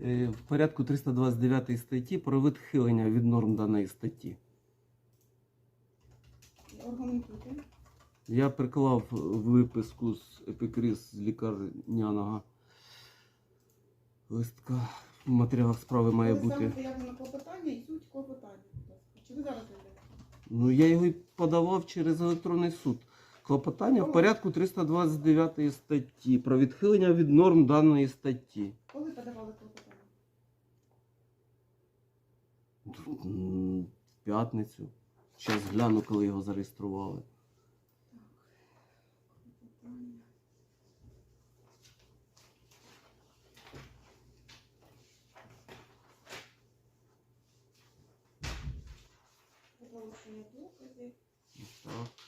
е, в порядку 329 статті про відхилення від норм даної статті. Аргументуйте. Я приклав виписку з епікриз з лікарняного листка. В матеріалах справи має бути. саме заяву на клопотання і суть клопотання. Чи ви зараз заявляєте? Ну, я його й подавав через електронний суд. Клопотання в порядку 329 статті про відхилення від норм даної статті. Коли подавали клопотання? В п'ятницю. Зараз гляну, коли його зареєстрували. Клопотання. Так.